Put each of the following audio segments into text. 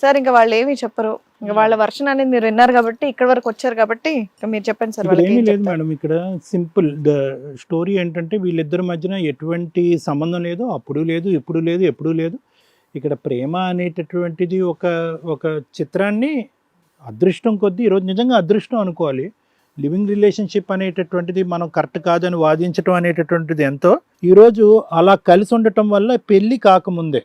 Sir ఇంకా వాళ్ళు ఏమీ చెప్పరు. ఇంకా వాళ్ళ వర్షన్ అనేది మీరు విన్నారు కాబట్టి ఇక్కడ వరకు వచ్చారు కాబట్టి ఇంకా మీరు చెప్పండి సార్ ఏమీ లేదు? మేడం ఇక్కడ సింపుల్ ద స్టోరీ ఏంటంటే వీళ్ళిద్దరి మధ్యన ఎటువంటి సంబంధం లేదు అప్పుడు లేదు ఇప్పుడు లేదు ఎప్పుడు లేదు. ఇక్కడ ప్రేమ అనేటటువంటిది ఒక ఒక చిత్రాన్ని అదృష్టం కొద్దీ ఈరోజు నిజంగా అదృష్టం అనుకోవాలి. లివింగ్ రిలేషన్షిప్ అనేటటువంటిది మనం కరెక్ట్ కాదని వాదించడం అనేటటువంటిది ఎంతో. ఈరోజు అలా కలిసి ఉండటం వల్ల పెళ్ళి కాకముందే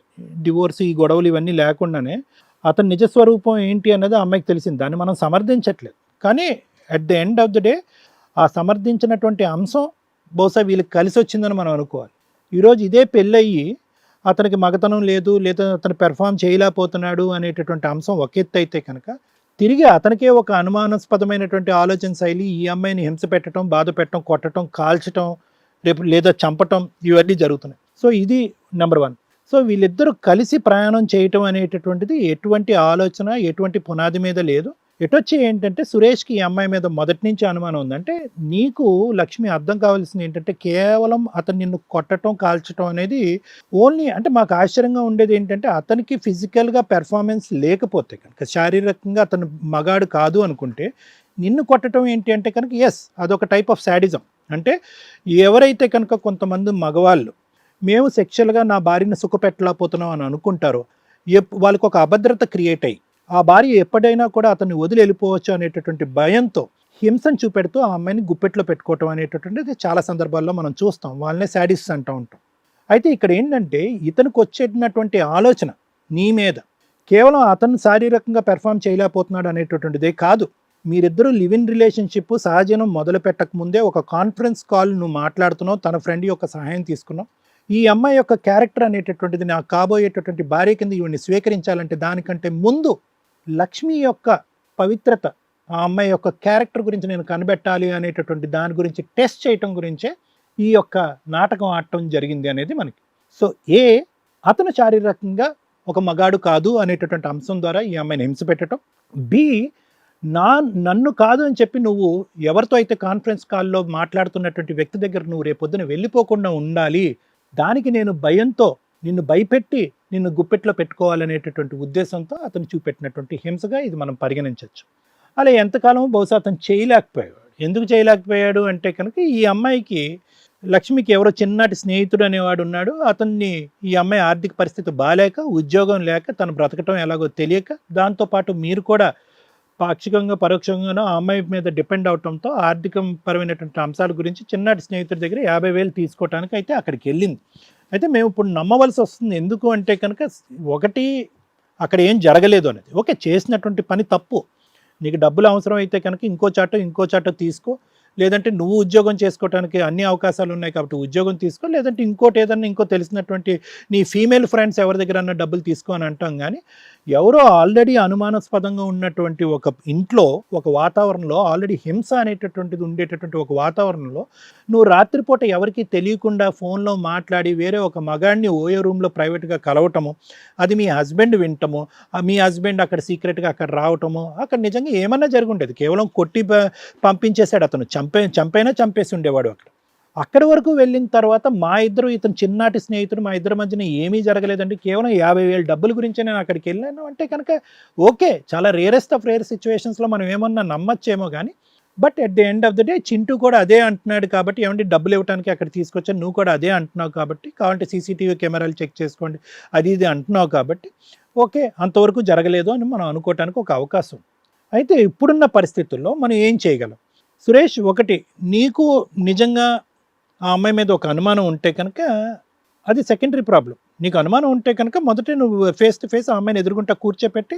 డివోర్స్ ఈ గొడవలు ఇవన్నీ లేకుండానే అతని నిజస్వరూపం ఏంటి అన్నది అమ్మాయికి తెలిసింది. దాన్ని మనం సమర్థించట్లేదు. కానీ at the end of the day ఆ సమర్థించినటువంటి అంశం బహుశా వీళ్ళకి కలిసి వచ్చిందని మనం అనుకోవాలి. ఈరోజు ఇదే పెళ్ళయ్యి అతనికి మగతనం లేదు లేదా అతను పెర్ఫామ్ చేయలేకపోతున్నాడు అనేటటువంటి అంశం ఒక ఎత్తు అయితే కనుక తిరిగి అతనికే ఒక అనుమానాస్పదమైనటువంటి ఆలోచన శైలి ఈ అమ్మాయిని హింస పెట్టడం బాధ పెట్టడం కొట్టడం కాల్చడం రేపు లేదా చంపటం ఇవన్నీ జరుగుతున్నాయి. సో ఇది నెంబర్ వన్ సో వీళ్ళిద్దరూ కలిసి ప్రయాణం చేయటం అనేటటువంటిది ఎటువంటి ఆలోచన ఎటువంటి పునాది మీద లేదు. ఎటొచ్చి ఏంటంటే సురేష్కి ఈ అమ్మాయి మీద మొదటి నుంచి అనుమానం ఉందంటే నీకు లక్ష్మి అర్థం కావాల్సింది ఏంటంటే కేవలం అతను నిన్ను కొట్టడం కాల్చడం అనేది ఓన్లీ అంటే మాకు ఆశ్చర్యంగా ఉండేది ఏంటంటే అతనికి ఫిజికల్గా పెర్ఫార్మెన్స్ లేకపోతే కనుక శారీరకంగా అతను మగాడు కాదు అనుకుంటే నిన్ను కొట్టడం ఏంటి అంటే కనుక ఎస్ అదొక టైప్ ఆఫ్ శాడిజం. అంటే ఎవరైతే కనుక కొంతమంది మగవాళ్ళు మేము సెక్షువల్గా నా భార్యను సుఖపెట్టలేకపోతున్నాం అని అనుకుంటారు. ఎప్- వాళ్ళకి ఒక అభద్రత క్రియేట్ అయ్యి ఆ భార్య ఎప్పుడైనా కూడా అతన్ని వదిలి వెళ్ళిపోవచ్చు అనేటటువంటి భయంతో హింసను చూపెడుతూ ఆ అమ్మాయిని గుప్పెట్లో పెట్టుకోవటం అనేటటువంటిది చాలా సందర్భాల్లో మనం చూస్తాం. వాళ్ళనే శాడిస్ట్ అంటూ ఉంటాం. అయితే ఇక్కడ ఏంటంటే ఇతనికి వచ్చేటటువంటి ఆలోచన నీ మీద. కేవలం అతను శారీరకంగా పెర్ఫామ్ చేయలేకపోతున్నాడు అనేటటువంటిదే కాదు. మీరిద్దరూ లివ్ ఇన్ రిలేషన్షిప్ సహజనం మొదలు పెట్టకముందే ఒక కాన్ఫరెన్స్ కాల్ నువ్వు మాట్లాడుతున్నావు తన ఫ్రెండ్ యొక్క సహాయం తీసుకున్నావు. ఈ అమ్మాయి యొక్క క్యారెక్టర్ అనేటటువంటిది నాకు కాబోయేటటువంటి భార్య కింద ఈవిని స్వీకరించాలంటే దానికంటే ముందు లక్ష్మి యొక్క పవిత్రత ఆ అమ్మాయి యొక్క క్యారెక్టర్ గురించి నేను కనిపెట్టాలి అనేటటువంటి దాని గురించి టెస్ట్ చేయటం గురించే ఈ యొక్క నాటకం ఆడటం జరిగింది అనేది మనకి. సో ఏ అతను శారీరకంగా ఒక మగాడు కాదు అనేటటువంటి అంశం ద్వారా ఈ అమ్మాయిని హింస పెట్టడం బి నా నన్ను కాదు అని చెప్పి నువ్వు ఎవరితో అయితే కాన్ఫరెన్స్ కాల్లో మాట్లాడుతున్నటువంటి వ్యక్తి దగ్గర నువ్వు రేపొద్దున వెళ్ళిపోకుండా ఉండాలి దానికి నేను భయంతో నిన్ను భయపెట్టి నిన్ను గుప్పెట్లో పెట్టుకోవాలనేటటువంటి ఉద్దేశంతో అతను చూపెట్టినటువంటి హింసగా ఇది మనం పరిగణించవచ్చు. అలా ఎంతకాలం బహుశా అతను చేయలేకపోయాడు. ఎందుకు చేయలేకపోయాడు అంటే కనుక ఈ అమ్మాయికి లక్ష్మికి ఎవరో చిన్నటి స్నేహితుడు అనేవాడు ఉన్నాడు. అతన్ని ఈ అమ్మాయి ఆర్థిక పరిస్థితి బాగాలేక ఉద్యోగం లేక తను బ్రతకటం ఎలాగో తెలియక దాంతోపాటు మీరు కూడా పాక్షికంగా పరోక్షంగానో ఆ అమ్మాయి మీద డిపెండ్ అవటంతో ఆర్థిక పరమైనటువంటి అంశాల గురించి చిన్నటి స్నేహితుడి దగ్గర యాభై వేలు తీసుకోవటానికి అయితే అక్కడికి వెళ్ళింది. అయితే మేము ఇప్పుడు నమ్మవలసి వస్తుంది. ఎందుకు అంటే కనుక ఒకటి అక్కడ ఏం జరగలేదు అనేది. ఓకే చేసినటువంటి పని తప్పు. నీకు డబ్బులు అవసరం అయితే కనుక ఇంకో చాట ఇంకో చాట తీసుకో. లేదంటే నువ్వు ఉద్యోగం చేసుకోవడానికి అన్ని అవకాశాలు ఉన్నాయి కాబట్టి ఉద్యోగం తీసుకో లేదంటే ఇంకోటి ఏదన్నా ఇంకో తెలిసినటువంటి నీ ఫీమేల్ ఫ్రెండ్స్ ఎవరి దగ్గర అన్న డబ్బులు తీసుకో అని అంటాం కానీ ఎవరో ఆల్రెడీ అనుమానాస్పదంగా ఉన్నటువంటి ఒక ఇంట్లో ఒక వాతావరణంలో ఆల్రెడీ హింస అనేటటువంటిది ఉండేటటువంటి ఒక వాతావరణంలో నువ్వు రాత్రిపూట ఎవరికి తెలియకుండా ఫోన్లో మాట్లాడి వేరే ఒక మగాడిని ఓయో రూమ్లో ప్రైవేట్గా కలవటము అది మీ హస్బెండ్ వింటము మీ హస్బెండ్ అక్కడ సీక్రెట్గా అక్కడ రావటము అక్కడ నిజంగా ఏమన్నా జరుగుండేది కేవలం కొట్టి పంపించేశాడు అతను చంపే చంపైనా చంపేసి ఉండేవాడు అక్కడ. అక్కడి వరకు వెళ్ళిన తర్వాత మా ఇద్దరు ఇతను చిన్నటి స్నేహితుడు మా ఇద్దరి మధ్యన ఏమీ జరగలేదండి. కేవలం యాభై వేల డబ్బుల గురించే నేను అక్కడికి వెళ్ళాను. అంటే కనుక ఓకే చాలా రేరెస్ట్ ఆఫ్ రేర్ సిచ్యువేషన్స్లో మనం ఏమన్నా నమ్మచ్చేమో కానీ but at the end of the day Chintu కూడా అదే అంటున్నాడు కాబట్టి ఏమంటే డబ్బులు ఇవ్వడానికి అక్కడ తీసుకొచ్చాను నువ్వు కూడా అదే అంటున్నావు కాబట్టి కావాలంటే సీసీటీవీ కెమెరాలు చెక్ చేసుకోండి అది ఇది అంటున్నావు కాబట్టి ఓకే అంతవరకు జరగలేదు అని మనం అనుకోవటానికి ఒక అవకాశం. అయితే ఇప్పుడున్న పరిస్థితుల్లో మనం ఏం చేయగలం? సురేష్ ఒకటి నీకు నిజంగా ఆ అమ్మాయి మీద ఒక అనుమానం ఉంటే కనుక అది సెకండరీ ప్రాబ్లం నీకు అనుమానం ఉంటే కనుక మొదట నువ్వు ఫేస్ టు ఫేస్ ఆ అమ్మాయిని ఎదుర్కొంటా కూర్చోపెట్టి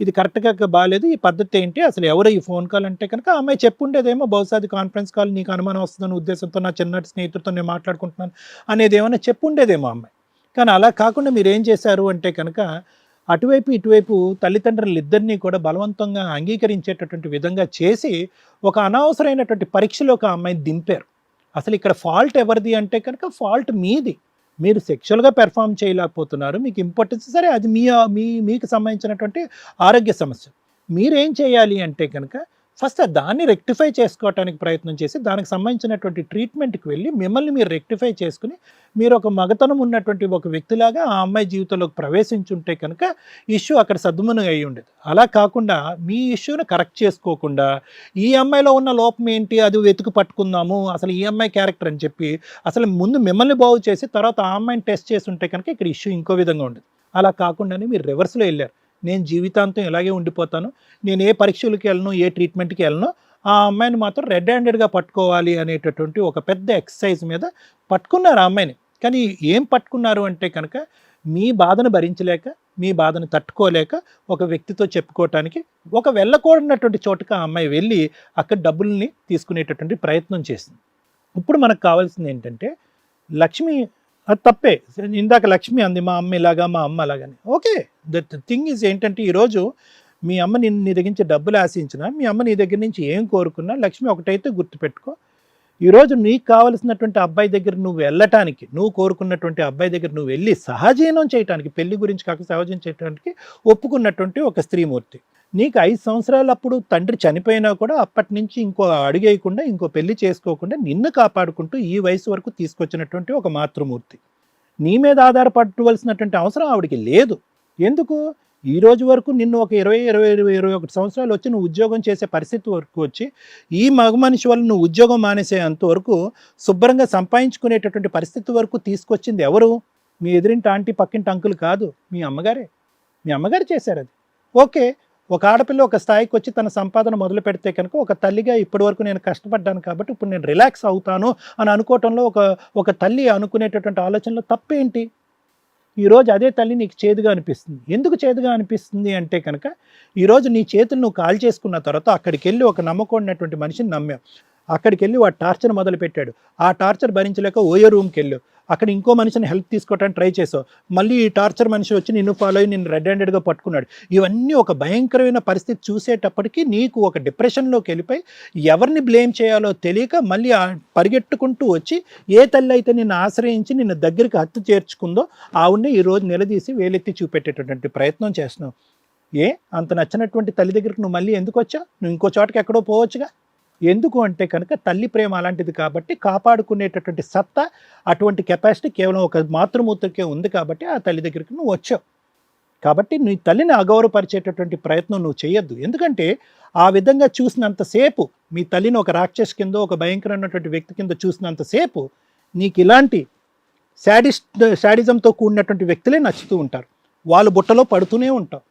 ఇది కరెక్ట్గా బాగాలేదు ఈ పద్ధతి ఏంటి? అసలు ఎవరు ఈ ఫోన్ కాల్ అంటే కనుక ఆ అమ్మాయి చెప్పుండేదేమో బహుశా అది కాన్ఫరెన్స్ కాల్ నీకు అనుమానం వస్తుందని ఉద్దేశంతో నా చిన్నటి స్నేహితుడితో నేను మాట్లాడుకుంటున్నాను అనేది ఏమైనా చెప్పుండేదేమో అమ్మాయి. కానీ అలా కాకుండా మీరు ఏం చేశారు అంటే కనుక అటువైపు ఇటువైపు తల్లిదండ్రులు ఇద్దరినీ కూడా బలవంతంగా అంగీకరించేటటువంటి విధంగా చేసి ఒక అనవసరమైనటువంటి పరీక్షలో ఒక అమ్మాయిని దింపారు. అసలు ఇక్కడ ఫాల్ట్ ఎవరిది అంటే కనుక ఫాల్ట్ మీది. మీరు సెక్షువల్గా పెర్ఫామ్ చేయలేకపోతున్నారు. మీకు ఇంపార్టెన్స్ సరే అది మీ మీ మీకు సంబంధించినటువంటి ఆరోగ్య సమస్య. మీరేం చేయాలి అంటే కనుక ఫస్ట్ దాన్ని రెక్టిఫై చేసుకోవటానికి ప్రయత్నం చేసి దానికి సంబంధించినటువంటి ట్రీట్మెంట్కి వెళ్ళి మిమ్మల్ని మీరు రెక్టిఫై చేసుకుని మీరు ఒక మగతనం ఉన్నటువంటి ఒక వ్యక్తిలాగా ఆ అమ్మాయి జీవితంలోకి ప్రవేశించుంటే కనుక ఇష్యూ అక్కడ సద్దుమనుగా అయి ఉండేది. అలా కాకుండా మీ ఇష్యూని కరెక్ట్ చేసుకోకుండా ఈ అమ్మాయిలో ఉన్న లోపం ఏంటి? అది వెతుకు పట్టుకుందాము. అసలు ఈ అమ్మాయి క్యారెక్టర్ అని చెప్పి అసలు ముందు మిమ్మల్ని బాగు చేసి తర్వాత ఆ అమ్మాయిని టెస్ట్ చేసి ఉంటే కనుక ఇక్కడ ఇష్యూ ఇంకో విధంగా ఉండేది. అలా కాకుండానే మీరు రివర్స్లో వెళ్ళారు. నేను జీవితాంతం ఇలాగే ఉండిపోతాను. నేను ఏ పరీక్షలకు వెళ్ళను ఏ ట్రీట్మెంట్కి వెళ్ళను. ఆ అమ్మాయిని మాత్రం రెడ్ హ్యాండెడ్గా పట్టుకోవాలి అనేటటువంటి ఒక పెద్ద ఎక్సర్సైజ్ మీద పట్టుకున్నారు ఆ అమ్మాయిని. కానీ ఏం పట్టుకున్నారు అంటే కనుక మీ బాధను భరించలేక మీ బాధను తట్టుకోలేక ఒక వ్యక్తితో చెప్పుకోవటానికి ఒక వెళ్ళకూడనటువంటి చోటుకి ఆ అమ్మాయి వెళ్ళి అక్కడ డబ్బుల్ని తీసుకునేటటువంటి ప్రయత్నం చేసింది. ఇప్పుడు మనకు కావాల్సింది ఏంటంటే లక్ష్మి అది తప్పే. ఇందాక లక్ష్మి అంది మా అమ్మ ఇలాగా మా అమ్మ అలాగని. ఓకే. దట్ థింగ్ ఈజ్ ఏంటంటే ఈరోజు మీ అమ్మ నీ నీ దగ్గర నుంచి డబ్బులు ఆశించినా మీ అమ్మ నీ దగ్గర నుంచి ఏం కోరుకున్నా లక్ష్మి ఒకటైతే గుర్తుపెట్టుకో. ఈరోజు నీకు కావలసినటువంటి అబ్బాయి దగ్గర నువ్వు వెళ్ళటానికి నువ్వు కోరుకున్నటువంటి అబ్బాయి దగ్గర నువ్వు వెళ్ళి సహజీనం చేయటానికి పెళ్ళి గురించి కాక సహజం చేయటానికి ఒప్పుకున్నటువంటి ఒక స్త్రీమూర్తి. నీకు ఐదు సంవత్సరాలు అప్పుడు తండ్రి చనిపోయినా కూడా అప్పటి నుంచి ఇంకో అడిగేయకుండా ఇంకో పెళ్ళి చేసుకోకుండా నిన్ను కాపాడుకుంటూ ఈ వయసు వరకు తీసుకొచ్చినటువంటి ఒక మాతృమూర్తి. నీ మీద ఆధారపడవలసినటువంటి అవసరం ఆవిడికి లేదు. ఎందుకు? ఈ రోజు వరకు నిన్ను ఒక ఇరవై ఇరవై ఇరవై ఇరవై ఒకటి సంవత్సరాలు వచ్చి నువ్వు ఉద్యోగం చేసే పరిస్థితి వరకు వచ్చి ఈ మగ మనిషి వల్ల నువ్వు ఉద్యోగం మానేసేంత వరకు శుభ్రంగా సంపాదించుకునేటటువంటి పరిస్థితి వరకు తీసుకొచ్చింది ఎవరు? మీ ఎదురింటి ఆంటీ పక్కింటి అంకులు కాదు మీ అమ్మగారే. మీ అమ్మగారు చేశారు అది. ఓకే ఒక ఆడపిల్ల ఒక స్థాయికి వచ్చి తన సంపాదన మొదలు పెడితే కనుక ఒక తల్లిగా ఇప్పటి వరకు నేను కష్టపడ్డాను కాబట్టి ఇప్పుడు నేను రిలాక్స్ అవుతాను అని అనుకోవటంలో ఒక ఒక తల్లి అనుకునేటటువంటి ఆలోచనలో తప్పేంటి? ఈరోజు అదే తల్లి నీకు చేదుగా అనిపిస్తుంది. ఎందుకు చేదుగా అనిపిస్తుంది అంటే కనుక ఈరోజు నీ చేతులు నువ్వు కాల్ చేసుకున్న తర్వాత అక్కడికి వెళ్ళి ఒక నమ్మకూడినటువంటి మనిషిని నమ్మావు. అక్కడికి వెళ్ళి వాడు టార్చర్ మొదలుపెట్టాడు. ఆ టార్చర్ భరించలేక ఓయో రూమ్కి వెళ్ళు అక్కడ ఇంకో మనిషిని హెల్ప్ తీసుకోవడానికి ట్రై చేసావు. మళ్ళీ ఈ టార్చర్ మనిషి వచ్చి నిన్ను ఫాలో అయ్యి నిన్ను రెడ్ హ్యాండెడ్గా పట్టుకున్నాడు. ఇవన్నీ ఒక భయంకరమైన పరిస్థితి చూసేటప్పటికి నీకు ఒక డిప్రెషన్లోకి వెళ్ళిపోయి ఎవరిని బ్లేమ్ చేయాలో తెలియక మళ్ళీ పరిగెట్టుకుంటూ వచ్చి ఏ తల్లి అయితే నిన్ను ఆశ్రయించి నిన్ను దగ్గరికి హత్తు చేర్చుకుందో ఆవిడని ఈరోజు నిలదీసి వేలెత్తి చూపెట్టేటటువంటి ప్రయత్నం చేస్తున్నావు. ఏ? అంత నచ్చినటువంటి తల్లి దగ్గరికి నువ్వు మళ్ళీ ఎందుకు వచ్చావు? నువ్వు ఇంకో చోటకి ఎక్కడో పోవచ్చుగా? ఎందుకు అంటే కనుక తల్లి ప్రేమ అలాంటిది కాబట్టి కాపాడుకునేటటువంటి సత్తా అటువంటి కెపాసిటీ కేవలం ఒక మాతృమూర్తికే ఉంది కాబట్టి ఆ తల్లి దగ్గరికి నువ్వు వచ్చావు. కాబట్టి నీ తల్లిని అగౌరవపరిచేటటువంటి ప్రయత్నం నువ్వు చేయొద్దు. ఎందుకంటే ఆ విధంగా చూసినంతసేపు మీ తల్లిని ఒక రాక్షస్ కింద ఒక భయంకరమైనటువంటి వ్యక్తి కింద చూసినంతసేపు నీకు ఇలాంటి శాడిస్ట్ శాడిజంతో కూడినటువంటి వ్యక్తులే నచ్చుతూ ఉంటారు. వాళ్ళు బుట్టలో పడుతూనే ఉంటారు.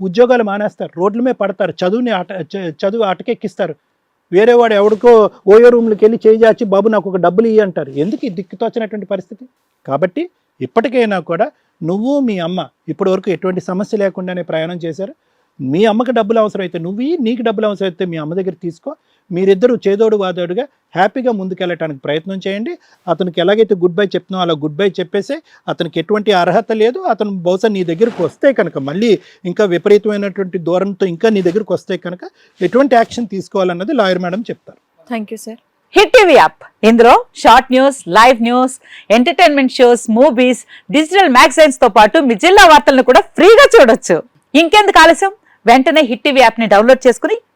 ఉద్యోగాలు మానేస్తారు. రోడ్ల మీద పడతారు. చదువుని ఆట చదువు ఆటకెక్కిస్తారు. వేరే వాడు ఎవడికో ఓయో రూమ్లోకి వెళ్ళి చేయి బాబు నాకు ఒక డబ్బులు ఇయ్యి అంటారు. ఎందుకు ఈ దిక్కుతోచినటువంటి పరిస్థితి? కాబట్టి ఇప్పటికైనా కూడా నువ్వు మీ అమ్మ ఇప్పటి వరకు ఎటువంటి సమస్య లేకుండానే ప్రయాణం చేశారు. మీ అమ్మకి డబ్బులు అవసరం అయితే నువ్వు నీకు డబ్బులు అవసరం అయితే మీ అమ్మ దగ్గర తీసుకో. మీరిద్దరూ చేదోడు వాదోడుగా హ్యాపీగా ముందుకెళ్ళటానికి ప్రయత్నం చేయండి. అతనికి ఎలాగైతే గుడ్ బై చెప్తున్నావు అలా గుడ్ బై చెప్పేసి అతనికి ఎటువంటి అర్హత లేదు. అతను బహుశా నీ దగ్గరికి వస్తే కనుక మళ్ళీ ఇంకా విపరీతమైనటువంటి దూరంతో ఇంకా నీ దగ్గరికి వస్తే కనుక ఎటువంటి యాక్షన్ తీసుకోవాలన్నది లాయర్ మేడం చెప్తారు. Thank you sir hit TV app ఇందులో short news live news entertainment shows movies digital మ్యాగజైన్స్తో పాటు మీ జిల్లా వార్తలను కూడా ఫ్రీగా చూడొచ్చు. ఇంకెందుకు ఆలస్యం? వెంటనే హిట్ టీవీ యాప్ని డౌన్లోడ్ చేసుకుని